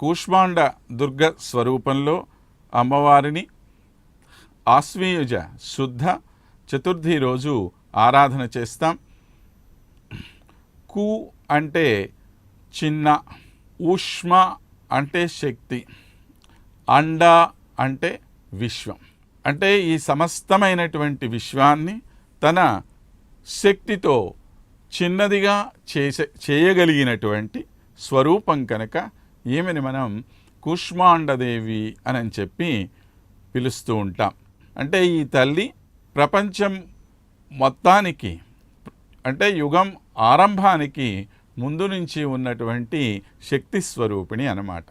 కూష్మాండ దుర్గ స్వరూపంలో అమ్మవారిని ఆశ్వీయుజ శుద్ధ చతుర్థి రోజు ఆరాధన చేస్తాం. కు అంటే చిన్న ఊష్మ అంటే శక్తి అండ అంటే విశ్వం. అంటే ఈ సమస్తమైనటువంటి విశ్వాన్ని తన శక్తితో చిన్నదిగా చేసే చేయగలిగినటువంటి స్వరూపం కనుక ఈమెని మనం కుష్మాండదేవి అని చెప్పి పిలుస్తూ ఉంటాం. అంటే ఈ తల్లి ప్రపంచం మొత్తానికి అంటే యుగం ఆరంభానికి ముందు నుంచి ఉన్నటువంటి శక్తి స్వరూపిణి అన్నమాట.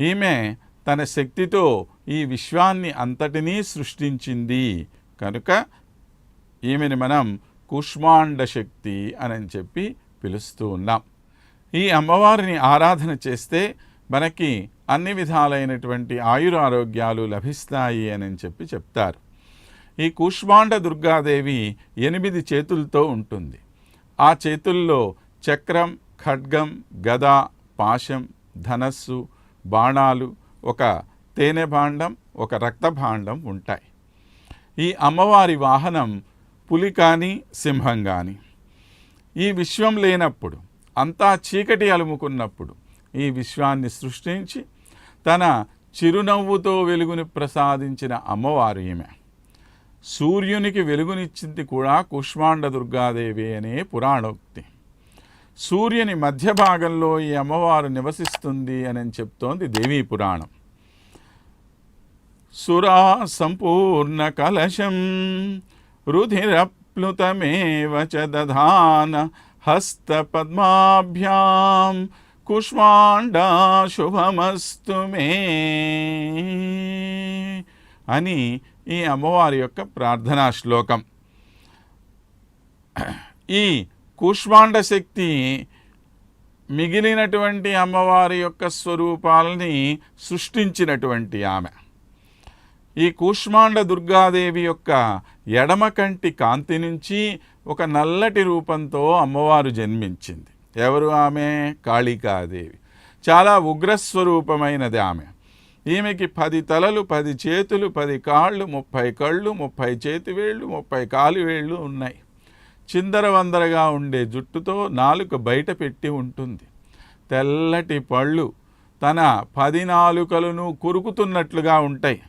ఈమె తన శక్తితో ఈ విశ్వాన్ని అంతటినీ సృష్టించింది. కనుక ఈమెని మనం కుష్మాండ శక్తి అని చెప్పి పిలుస్తూ ఉన్నాం. ఈ అమ్మవారిని ఆరాధన చేస్తే మనకి అన్ని విధాలైనటువంటి ఆయురారోగ్యాలు లభిస్తాయి అని చెప్పి చెప్తారు. ఈ కూష్మాండ దుర్గాదేవి ఎనిమిది చేతులతో ఉంటుంది. ఆ చేతుల్లో చక్రం ఖడ్గం గద పాశం ధనస్సు బాణాలు ఒక తేనె భాండం ఒక రక్త భాండం ఉంటాయి. ఈ అమ్మవారి వాహనం పులి కానీ సింహం కానీ. ఈ విశ్వం లేనప్పుడు అంతా చీకటి అలుముకున్నప్పుడు ఈ విశ్వాన్ని సృష్టించి తన చిరునవ్వుతో వెలుగుని ప్రసాదించిన అమ్మవారు ఈమె. సూర్యునికి వెలుగునిచ్చింది కూడా కుష్మాండ దుర్గాదేవి అనే పురాణోక్తి. సూర్యుని మధ్య భాగంలో ఈ అమ్మవారు నివసిస్తుంది అని చెప్తోంది దేవీ పురాణం. సురా సంపూర్ణ కలశం రుధిరప్లుతమేవ చ దధాన హస్తపద్మాభ్యాం కుష్మాండా శుభమస్తు మే అని ఈ అమ్మవారి యొక్క ప్రార్థనా శ్లోకం. ఈ కూష్మాండ శక్తి మిగిలినటువంటి అమ్మవారి యొక్క స్వరూపాలని సృష్టించినటువంటి ఆమె. ఈ కూష్మాండ దుర్గాదేవి యొక్క ఎడమ కంటి కాంతి నుంచి ఒక నల్లటి రూపంతో అమ్మవారు జన్మించింది. ఎవరు ఆమె? కాళికాదేవి. చాలా ఉగ్రస్వరూపమైనది ఆమె. ఈమెకి పది తలలు పది చేతులు పది కాళ్ళు ముప్పై కళ్ళు ముప్పై చేతివేళ్ళు ముప్పై కాలువేళ్ళు ఉన్నాయి. చిందరవందరగా ఉండే జుట్టుతో నాలుక బయట పెట్టి ఉంటుంది. తెల్లటి పళ్ళు తన పది నాలుకలను కురుకుతున్నట్లుగా ఉంటాయి.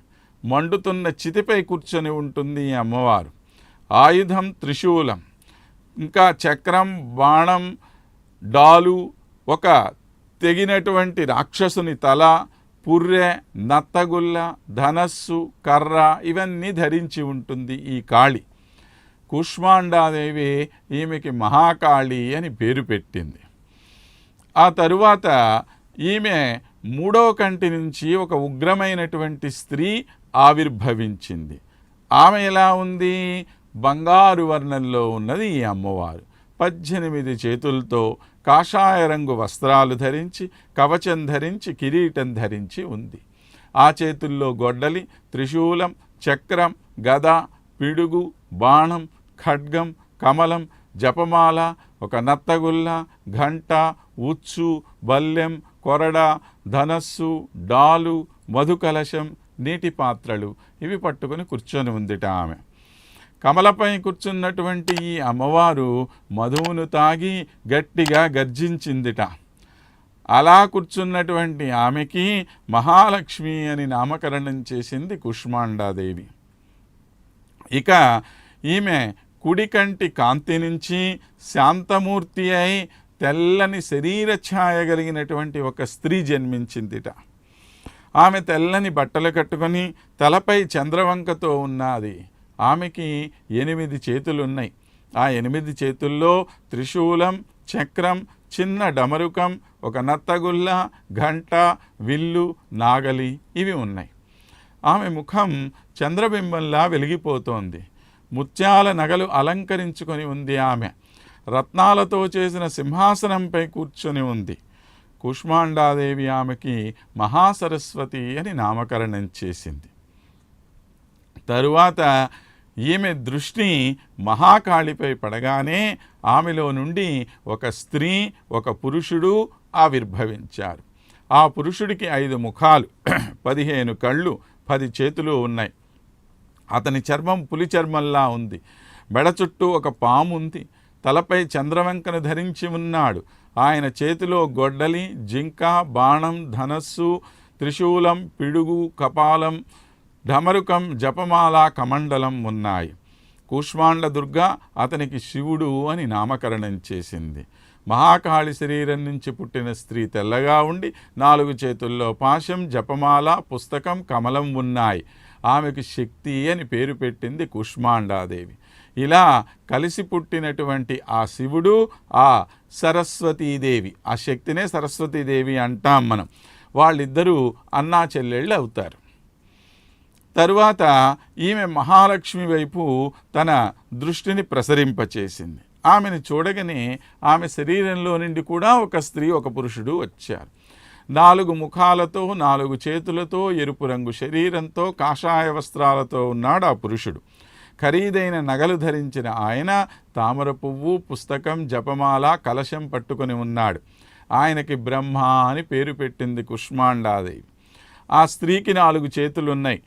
మండుతున్న చితిపై కూర్చొని ఉంటుంది ఈ అమ్మవారు. ఆయుధం త్రిశూలం ఇంకా చక్రం బాణం డాలు ఒక తెగినటువంటి రాక్షసుని తల పుర్రె నత్తగుల్ల ధనస్సు కర్ర ఇవన్నీ ధరించి ఉంటుంది ఈ కాళి. కుష్మాండాదేవి ఈమెకి మహాకాళి అని పేరు పెట్టింది. ఆ తరువాత ఈమె మూడో కంటి నుంచి ఒక ఉగ్రమైనటువంటి స్త్రీ ఆవిర్భవించింది. ఆమె ఎలా ఉంది? బంగారు వర్ణంలో ఉన్నది ఈ అమ్మవారు. పద్దెనిమిది చేతులతో కాషాయ రంగు వస్త్రాలు ధరించి కవచం ధరించి కిరీటం ధరించి ఉంది. ఆ చేతుల్లో గొడ్డలి త్రిశూలం చక్రం గద పిడుగు బాణం ఖడ్గం కమలం జపమాల ఒక నత్తగుల్ల ఘంట ఉచ్చు బల్లెం కొరడ ధనస్సు డాలు మధుకలశం నీటి పాత్రలు ఇవి పట్టుకొని కూర్చొని ఉందిట ఆమె. కమలపై కూర్చున్నటువంటి ఈ అమ్మవారు మధువును తాగి గట్టిగా గర్జించిందిట. అలా కూర్చున్నటువంటి ఆమెకి మహాలక్ష్మి అని నామకరణం చేసింది కుష్మాండాదేవి. ఇక ఈమె కుడి కంటి కాంతి నుంచి శాంతమూర్తి అయి తెల్లని శరీర ఛాయ కలిగినటువంటి ఒక స్త్రీ జన్మించిందిట. ఆమె తెల్లని బట్టలు కట్టుకొని తలపై చంద్రవంకతో ఉన్నది. ఆమెకి ఎనిమిది చేతులున్నాయి. ఆ ఎనిమిది చేతుల్లో త్రిశూలం చక్రం చిన్న డమరుకం ఒక నత్తగుల్ల ఘంట విల్లు నాగలి ఇవి ఉన్నాయి. ఆమె ముఖం చంద్రబింబంలా వెలిగిపోతోంది. ముత్యాల నగలు అలంకరించుకొని ఉంది ఆమె. రత్నాలతో చేసిన సింహాసనంపై కూర్చొని ఉంది. కుష్మాండాదేవి ఆమెకి మహాసరస్వతి అని నామకరణం చేసింది. తరువాత ఈమె దృష్టి మహాకాళిపై పడగానే ఆమెలో నుండి ఒక స్త్రీ ఒక పురుషుడు ఆవిర్భవించారు. ఆ పురుషుడికి ఐదు ముఖాలు పదిహేను కళ్ళు పది చేతులు ఉన్నాయి. అతని చర్మం పులి చర్మంలా ఉంది. మెడ చుట్టూ ఒక పాము ఉంది తలపై చంద్రవంకను ధరించి ఉన్నాడు. ఆయన చేతిలో గొడ్డలి జింక బాణం ధనస్సు త్రిశూలం పిడుగు కపాలం ఢమరుకం జపమాల కమండలం ఉన్నాయి. కూష్మాండ దుర్గ అతనికి శివుడు అని నామకరణం చేసింది. మహాకాళి శరీరం నుంచి పుట్టిన స్త్రీ తెల్లగా ఉండి నాలుగు చేతుల్లో పాశం జపమాల పుస్తకం కమలం ఉన్నాయి. ఆమెకు శక్తి అని పేరు పెట్టింది కుష్మాండాదేవి. ఇలా కలిసి పుట్టినటువంటి ఆ శివుడు ఆ సరస్వతీదేవి ఆ శక్తినే సరస్వతీదేవి అంటాం మనం. వాళ్ళిద్దరూ అన్నా చెల్లెళ్ళు అవుతారు. తరువాత ఈమె మహాలక్ష్మి వైపు తన దృష్టిని ప్రసరింపచేసింది. ఆమెను చూడగానే ఆమె శరీరంలో నుండి కూడా ఒక స్త్రీ ఒక పురుషుడు వచ్చారు. నాలుగు ముఖాలతో నాలుగు చేతులతో ఎరుపు రంగు శరీరంతో కాషాయ వస్త్రాలతో ఉన్నాడు ఆ పురుషుడు. ఖరీదైన నగలు ధరించిన ఆయన తామర పువ్వు పుస్తకం జపమాల కలశం పట్టుకొని ఉన్నాడు. ఆయనకి బ్రహ్మ అని పేరు పెట్టింది కుష్మాండాదేవి. ఆ స్త్రీకి నాలుగు చేతులున్నాయి.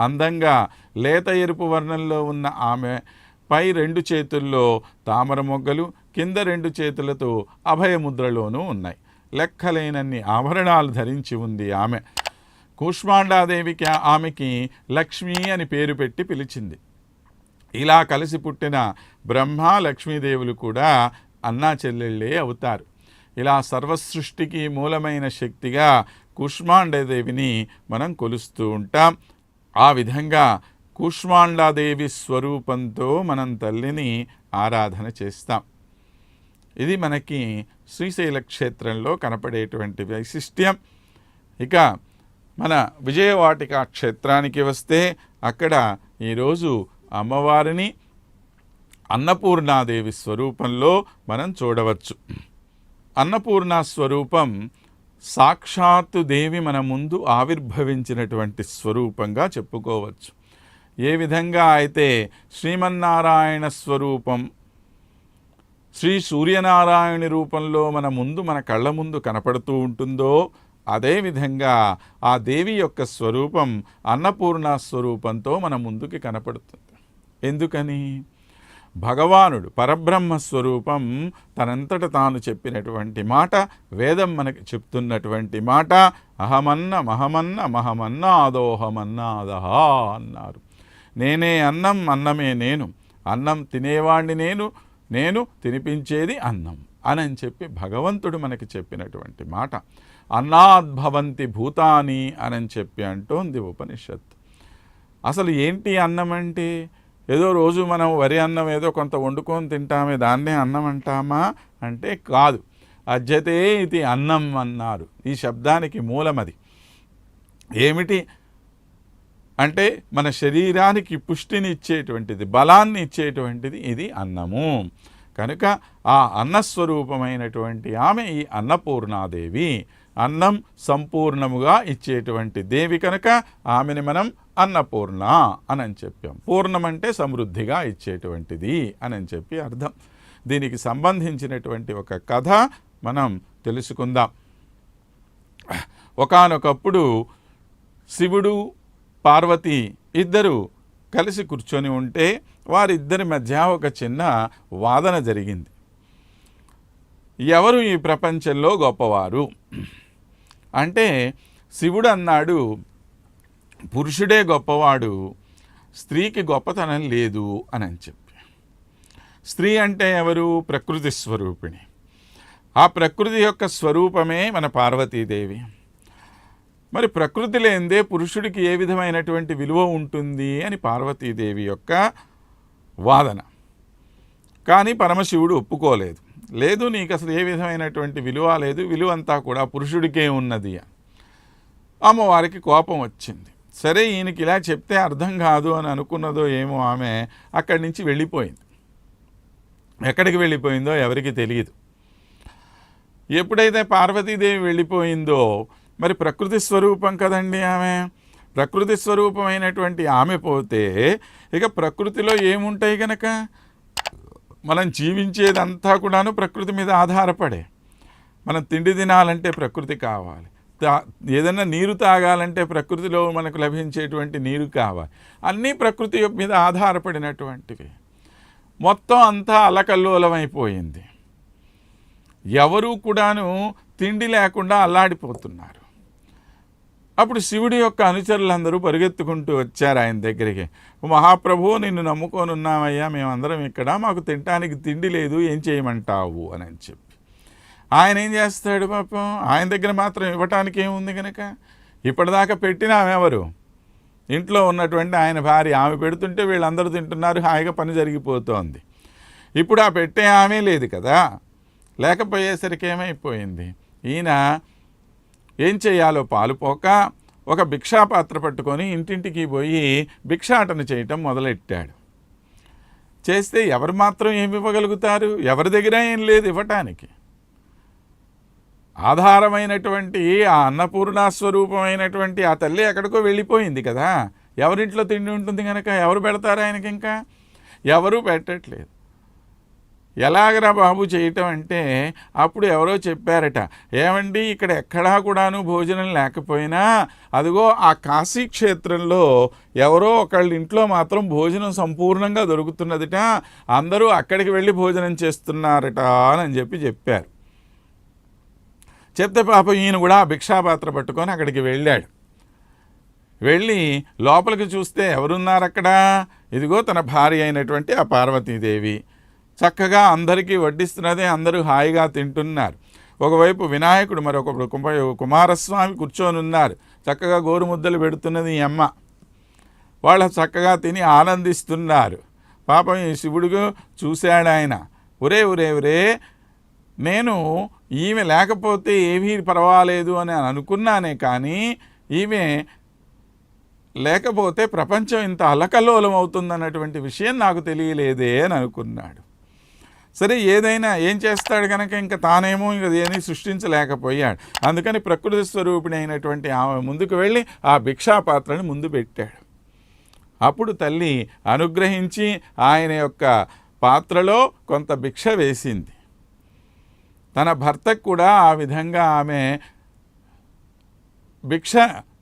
అందంగా లేత ఎరుపు వర్ణంలో ఉన్న ఆమె పై రెండు చేతుల్లో తామర మొగ్గలు కింద రెండు చేతులతో అభయముద్రలోనూ ఉన్నాయి. లెక్కలేనన్ని ఆభరణాలు ధరించి ఉంది ఆమె. కూష్మాండాదేవికి ఆమెకి లక్ష్మి అని పేరు పెట్టి పిలిచింది. ఇలా కలిసి పుట్టిన బ్రహ్మ లక్ష్మీదేవులు కూడా అన్నా చెల్లెళ్ళే అవుతారు. ఇలా సర్వసృష్టికి మూలమైన శక్తిగా కుష్మాండదేవిని మనం కొలుస్తూ ఉంటాం. ఆ విధంగా కూష్మాండాదేవి స్వరూపంతో మనం తల్లిని ఆరాధన చేస్తాం. ఇది మనకి శ్రీశైల క్షేత్రంలో కనపడేటువంటి వైశిష్ట్యం. ఇక మన విజయవాటిక క్షేత్రానికి వస్తే అక్కడ ఈరోజు అమ్మవారిని అన్నపూర్ణాదేవి స్వరూపంలో మనం చూడవచ్చు. అన్నపూర్ణ స్వరూపం సాక్షాత్తు దేవి మన ముందు ఆవిర్భవించినటువంటి స్వరూపంగా చెప్పుకోవచ్చు. ఏ విధంగా అయితే శ్రీమన్నారాయణ స్వరూపం శ్రీ సూర్యనారాయణ రూపంలో మన ముందు మన కళ్ళ ముందు కనపడుతూ ఉంటుందో అదేవిధంగా ఆ దేవి యొక్క స్వరూపం అన్నపూర్ణ స్వరూపంతో మన ముందుకి కనపడుతుంది. ఎందుకని? భగవానుడు పరబ్రహ్మ స్వరూపం తనంతట తాను చెప్పినటువంటి మాట వేదం మనకి చెప్తున్నటువంటి మాట అహమన్న మహమన్న మహమన్న ఆదోహమన్నాదహ అన్నారు. నేనే అన్నం అన్నమే నేను. అన్నం తినేవాణ్ణి నేను నేను తినిపించేది అన్నం అని చెప్పి భగవంతుడు మనకి చెప్పినటువంటి మాట. అన్నాద్భవంతి భూతాని అని చెప్పి అంటోంది ఉపనిషత్తు. అసలు ఏంటి అన్నం అంటే? ఏదో రోజు మనం వరి అన్నం ఏదో కొంత వండుకొని తింటామే దాన్నే అన్నం అంటామా? అంటే కాదు. అజ్జతే ఇది అన్నం అన్నారు. ఈ శబ్దానికి మూలమది ఏమిటి? అంటే మన శరీరానికి పుష్టిని ఇచ్చేటువంటిది బలాన్ని ఇచ్చేటువంటిది ఇది అన్నము. కనుక ఆ అన్నస్వరూపమైనటువంటి ఆమె ఈ అన్నపూర్ణాదేవి. అన్నం సంపూర్ణముగా ఇచ్చేటువంటి దేవి కనుక ఆమెని మనం అన్నపూర్ణ అని చెప్పాం పూర్ణం అంటే సమృద్ధిగా ఇచ్చేటువంటిది అని చెప్పి అర్థం. దీనికి సంబంధించినటువంటి ఒక కథ మనం తెలుసుకుందాం. ఒకానొకప్పుడు శివుడు పార్వతి ఇద్దరు కలిసి కూర్చొని ఉంటే వారిద్దరి మధ్య ఒక చిన్న వాదన జరిగింది. ఎవరు ఈ ప్రపంచంలో గొప్పవారు? అంటే శివుడు అన్నాడు పురుషుడే గొప్పవాడు స్త్రీకి గొప్పతనం లేదు అని అని చెప్పి. స్త్రీ అంటే ఎవరు? ప్రకృతి స్వరూపిణి. ఆ ప్రకృతి యొక్క స్వరూపమే మన పార్వతీదేవి. మరి ప్రకృతి లేనిదే పురుషుడికి ఏ విధమైనటువంటి విలువ ఉంటుంది అని పార్వతీదేవి యొక్క వాదన. కానీ పరమశివుడు ఒప్పుకోలేదు. లేదు నీకు అసలు ఏ విధమైనటువంటి విలువ లేదు విలువ అంతా కూడా పురుషుడికే ఉన్నది అమ్మవారికి కోపం వచ్చింది. సరే ఈయనకి ఇలా చెప్తే అర్థం కాదు అని అనుకున్నదో ఏమో ఆమె అక్కడి నుంచి వెళ్ళిపోయింది. ఎక్కడికి వెళ్ళిపోయిందో ఎవరికి తెలియదు ఎప్పుడైతే పార్వతీదేవి వెళ్ళిపోయిందో మరి ప్రకృతి స్వరూపం కదండి ఆమె? ప్రకృతి స్వరూపమైనటువంటి ఆమె పోతే ఇక ప్రకృతిలో ఏముంటాయి కనుక మనం జీవించేదంతా కూడాను ప్రకృతి మీద ఆధారపడే. మనం తిండి తినాలంటే ప్రకృతి కావాలి. తా- ఏదైనా నీరు తాగాలంటే ప్రకృతిలో మనకు లభించేటువంటి నీరు కావాలి. అన్నీ ప్రకృతి మీద ఆధారపడినటువంటివి. మొత్తం అంతా అలకల్లోలమైపోయింది. ఎవరూ కూడాను తిండి లేకుండా అల్లాడిపోతున్నారు. అప్పుడు శివుడి యొక్క అనుచరులందరూ పరిగెత్తుకుంటూ వచ్చారు ఆయన దగ్గరికి. మహాప్రభు నిన్ను నమ్ముకొని ఉన్నామయ్యా మేమందరం ఇక్కడ. మాకు తినటానికి తిండి లేదు ఏం చేయమంటావు? అని అని చెప్పి. ఆయన ఏం చేస్తాడు పాపం? ఆయన దగ్గర మాత్రం ఇవ్వటానికి ఏముంది కనుక ఇప్పటిదాకా పెట్టిన ఆమె ఎవరు ఇంట్లో ఉన్నటువంటి ఆయన భార్య ఆమె పెడుతుంటే వీళ్ళందరూ తింటున్నారు హాయిగా పని జరిగిపోతోంది. ఇప్పుడు ఆ పెట్టే ఆమె లేదు కదా? లేకపోయేసరికి ఏమైపోయింది? ఈయన ఏం చేయాలో పాలుపోక ఒక భిక్షాపాత్ర పట్టుకొని ఇంటింటికి పోయి భిక్షాటన చేయటం మొదలెట్టాడు. చేస్తే ఎవరు మాత్రం ఏమి ఇవ్వగలుగుతారు? ఎవరి దగ్గర ఏం లేదు ఇవ్వటానికి. ఆధారమైనటువంటి ఆ అన్నపూర్ణాస్వరూపమైనటువంటి ఆ తల్లి ఎక్కడికో వెళ్ళిపోయింది కదా. ఎవరింట్లో తిండి ఉంటుంది కనుక ఎవరు పెడతారు ఆయనకి ఇంకా ఎవరూ పెట్టట్లేదు. ఎలాగరా బాబు చేయటం అంటే అప్పుడు ఎవరో చెప్పారట ఏమండి ఇక్కడ ఎక్కడా కూడాను భోజనం లేకపోయినా అదిగో ఆ కాశీ క్షేత్రంలో ఎవరో ఒకళ్ళ ఇంట్లో మాత్రం భోజనం సంపూర్ణంగా దొరుకుతున్నదిట అందరూ అక్కడికి వెళ్ళి భోజనం చేస్తున్నారట అని చెప్పి చెప్పారు. చెప్తే పాపం ఈయన కూడా ఆ భిక్షాపాత్ర పట్టుకొని అక్కడికి వెళ్ళాడు. వెళ్ళి లోపలికి చూస్తే ఎవరున్నారు అక్కడ ఇదిగో తన భార్య అయినటువంటి ఆ పార్వతీదేవి. చక్కగా అందరికీ వడ్డిస్తున్నదే అందరూ హాయిగా తింటున్నారు. ఒకవైపు వినాయకుడు మరొక కుమ- కుమారస్వామి కూర్చొని ఉన్నారు. చక్కగా గోరుముద్దలు పెడుతున్నది ఈ అమ్మ. వాళ్ళు చక్కగా తిని ఆనందిస్తున్నారు. పాపం ఈ శివుడుగు చూశాడు ఆయన ఒరే ఒరే ఒరే నేను ఈమె లేకపోతే ఏమీ పర్వాలేదు అని అనుకున్నానే కానీ ఈమె లేకపోతే ప్రపంచం ఇంత అలకల్లోలం అవుతుందన్నటువంటి విషయం నాకు తెలియలేదే అని అనుకున్నాడు. సరే ఏదైనా ఏం చేస్తాడు కనుక ఇంకా తానేమో ఇంకా ఏమీ సృష్టించలేకపోయాడు. అందుకని ప్రకృతి స్వరూపిణి అయినటువంటి ఆమె ముందుకు వెళ్ళి ఆ భిక్షాపాత్రని ముందు పెట్టాడు. అప్పుడు తల్లి అనుగ్రహించి ఆయన యొక్క పాత్రలో కొంత భిక్ష వేసింది. తన భర్తకు కూడా ఆ విధంగా ఆమె భిక్ష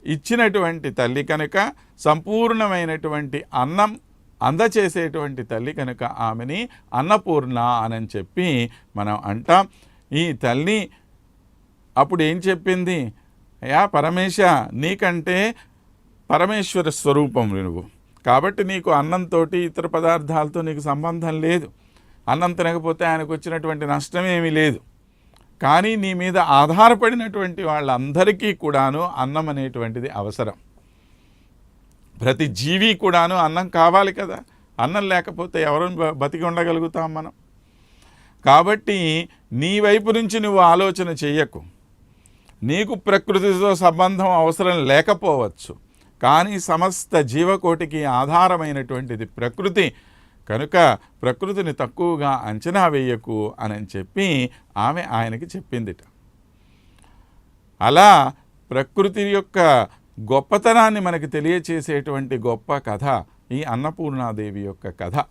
ఇచ్చినటువంటి తల్లి కనుక సంపూర్ణమైనటువంటి అన్నం అందచేసేటువంటి తల్లి కనుక ఆమెని అన్నపూర్ణ అని చెప్పి మనం అంటాం. ఈ తల్లి అప్పుడు ఏం చెప్పింది? అయ్యా పరమేశ నీకంటే పరమేశ్వర స్వరూపం నువ్వు. కాబట్టి నీకు అన్నంతో ఇతర పదార్థాలతో నీకు సంబంధం లేదు. అన్నం తినకపోతే ఆయనకు వచ్చినటువంటి నష్టం ఏమీ లేదు. కానీ నీ మీద ఆధారపడినటువంటి వాళ్ళందరికీ కూడాను అన్నం అనేటువంటిది అవసరం. ప్రతి జీవి కూడాను అన్నం కావాలి కదా. అన్నం లేకపోతే ఎవరు బ- బతికి ఉండగలుగుతాం మనం. కాబట్టి నీ వైపు నుంచి నువ్వు ఆలోచన చెయ్యకు. నీకు ప్రకృతితో సంబంధం అవసరం లేకపోవచ్చు. కానీ సమస్త జీవకోటికి ఆధారమైనటువంటిది ప్రకృతి. కనుక ప్రకృతిని తక్కువగా అంచనా వేయకు అని చెప్పి ఆమె ఆయనకి చెప్పిందిట. అలా ప్రకృతి యొక్క గొప్పతనాన్ని మనకి తెలియచేసేటువంటి గొప్ప కథ ఈ అన్నపూర్ణాదేవి యొక్క కథ.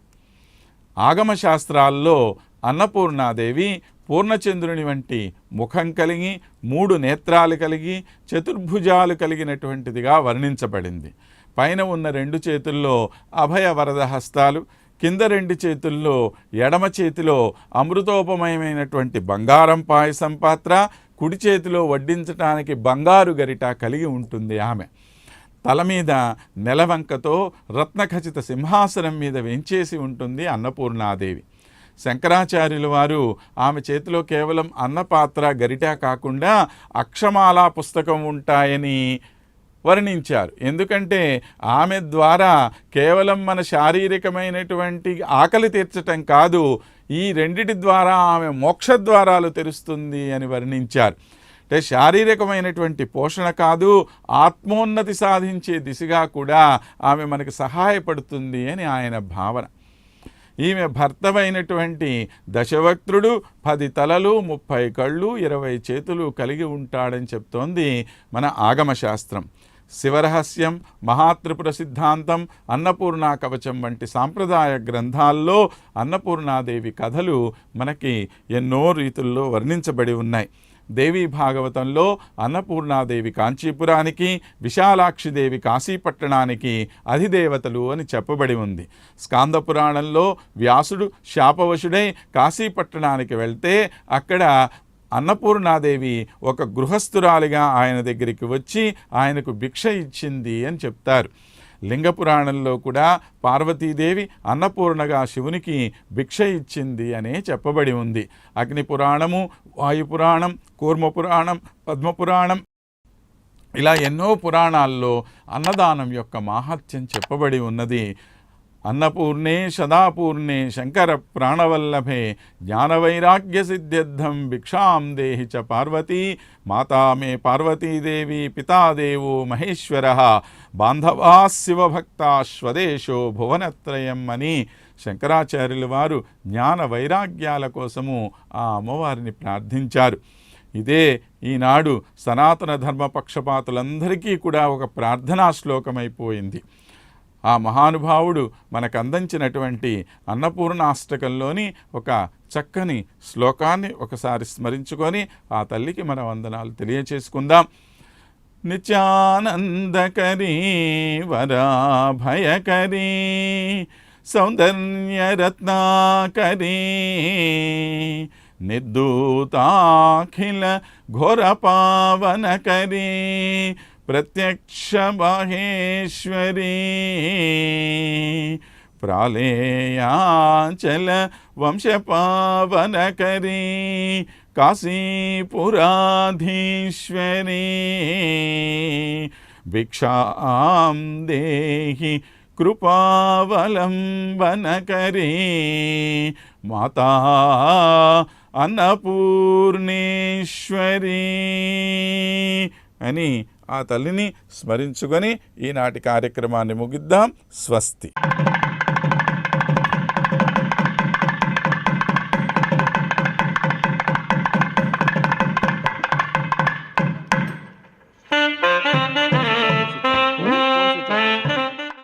ఆగమ శాస్త్రాల్లో అన్నపూర్ణాదేవి పూర్ణచంద్రుని వంటి ముఖం కలిగి మూడు నేత్రాలు కలిగి చతుర్భుజాలు కలిగినటువంటిదిగా వర్ణించబడింది. పైన ఉన్న రెండు చేతుల్లో అభయ వరద హస్తాలు కింద రెండు చేతుల్లో ఎడమ చేతిలో అమృతోపమయమైనటువంటి బంగారం పాయసం పాత్ర కుడి చేతిలో వడ్డించటానికి బంగారు గరిట కలిగి ఉంటుంది ఆమె. తల మీద నెలవంకతో రత్నఖచిత సింహాసనం మీద వెంచేసి ఉంటుంది అన్నపూర్ణాదేవి. శంకరాచార్యుల వారు ఆమె చేతిలో కేవలం అన్నపాత్ర గరిట కాకుండా అక్షమాలా పుస్తకం ఉంటాయని వర్ణించారు. ఎందుకంటే ఆమె ద్వారా కేవలం మన శారీరకమైనటువంటి ఆకలి తీర్చటం కాదు ఈ రెండిటి ద్వారా ఆమె మోక్ష ద్వారాలు తెరుస్తుంది అని వర్ణించారు. అంటే శారీరకమైనటువంటి పోషణ కాదు ఆత్మోన్నతి సాధించే దిశగా కూడా ఆమె మనకు సహాయపడుతుంది అని ఆయన భావన. ఈమె భర్తమైనటువంటి దశవక్త్రుడు పది తలలు ముప్పై కళ్ళు ఇరవై చేతులు కలిగి ఉంటాడని చెప్తోంది మన ఆగమశాస్త్రం. శివరహస్యం మహాత్రిపుర సిద్ధాంతం అన్నపూర్ణ కవచం వంటి సాంప్రదాయ గ్రంథాల్లో అన్నపూర్ణాదేవి కథలు మనకి ఎన్నో రీతుల్లో వర్ణించబడి ఉన్నాయి. దేవీ భాగవతంలో అన్నపూర్ణాదేవి కాంచీపురానికి విశాలాక్షిదేవి కాశీపట్టణానికి అధిదేవతలు అని చెప్పబడి ఉంది. స్కాంద పురాణంలో వ్యాసుడు శాపవశుడై కాశీపట్టణానికి వెళ్తే అక్కడ అన్నపూర్ణాదేవి ఒక గృహస్థురాలిగా ఆయన దగ్గరికి వచ్చి ఆయనకు భిక్ష ఇచ్చింది అని చెప్తారు. లింగ పురాణంలో కూడా పార్వతీదేవి అన్నపూర్ణగా శివునికి భిక్ష ఇచ్చింది అనే చెప్పబడి ఉంది. అగ్ని పురాణము వాయుపురాణం కూర్మపురాణం పద్మపురాణం ఇలా ఎన్నో పురాణాల్లో అన్నదానం యొక్క మాహాత్యం చెప్పబడి ఉన్నది. అన్నపూర్ణే సదాపూర్ణే శంకర ప్రాణవల్లభే జ్ఞానవైరాగ్య సిద్ధ్యర్థం భిక్షాం దేహి చ పార్వతీ మాతా మే పార్వతీదేవి పితాదేవో మహేశ్వర బాంధవా శివభక్తాశ్వదేశో భువనత్రయం అని శంకరాచార్యుల వారు జ్ఞాన వైరాగ్యాల కోసము ఆ అమ్మవారిని ప్రార్థించారు. ఇదే ఈనాడు సనాతన ధర్మ పక్షపాతులందరికీ కూడా ఒక ప్రార్థనా శ్లోకమైపోయింది. ఆ మహానుభావుడు మనకు అందించినటువంటి అన్నపూర్ణాష్టకంలోని ఒక చక్కని శ్లోకాన్ని ఒకసారి స్మరించుకొని ఆ తల్లికి మన వందనాలు తెలియచేసుకుందాం. నిత్యానందకరీ వరాభయకరీ సౌందర్యరత్నాకరీ నిర్దూతాఖిల ఘోరపావనకరీ ప్రత్యక్ష మహేశ్వరీ ప్రాళేయాచల వంశపావనకరీ. కాశీపురాధీశ్వరీ. భిక్షాం దేహి కృపావలంబనకరీ. మాతా అన్నపూర్ణేశ్వరీ. అని ఆ తల్లిని స్మరించుకొని ఈనాటి కార్యక్రమాన్ని ముగిద్దాం. స్వస్తి.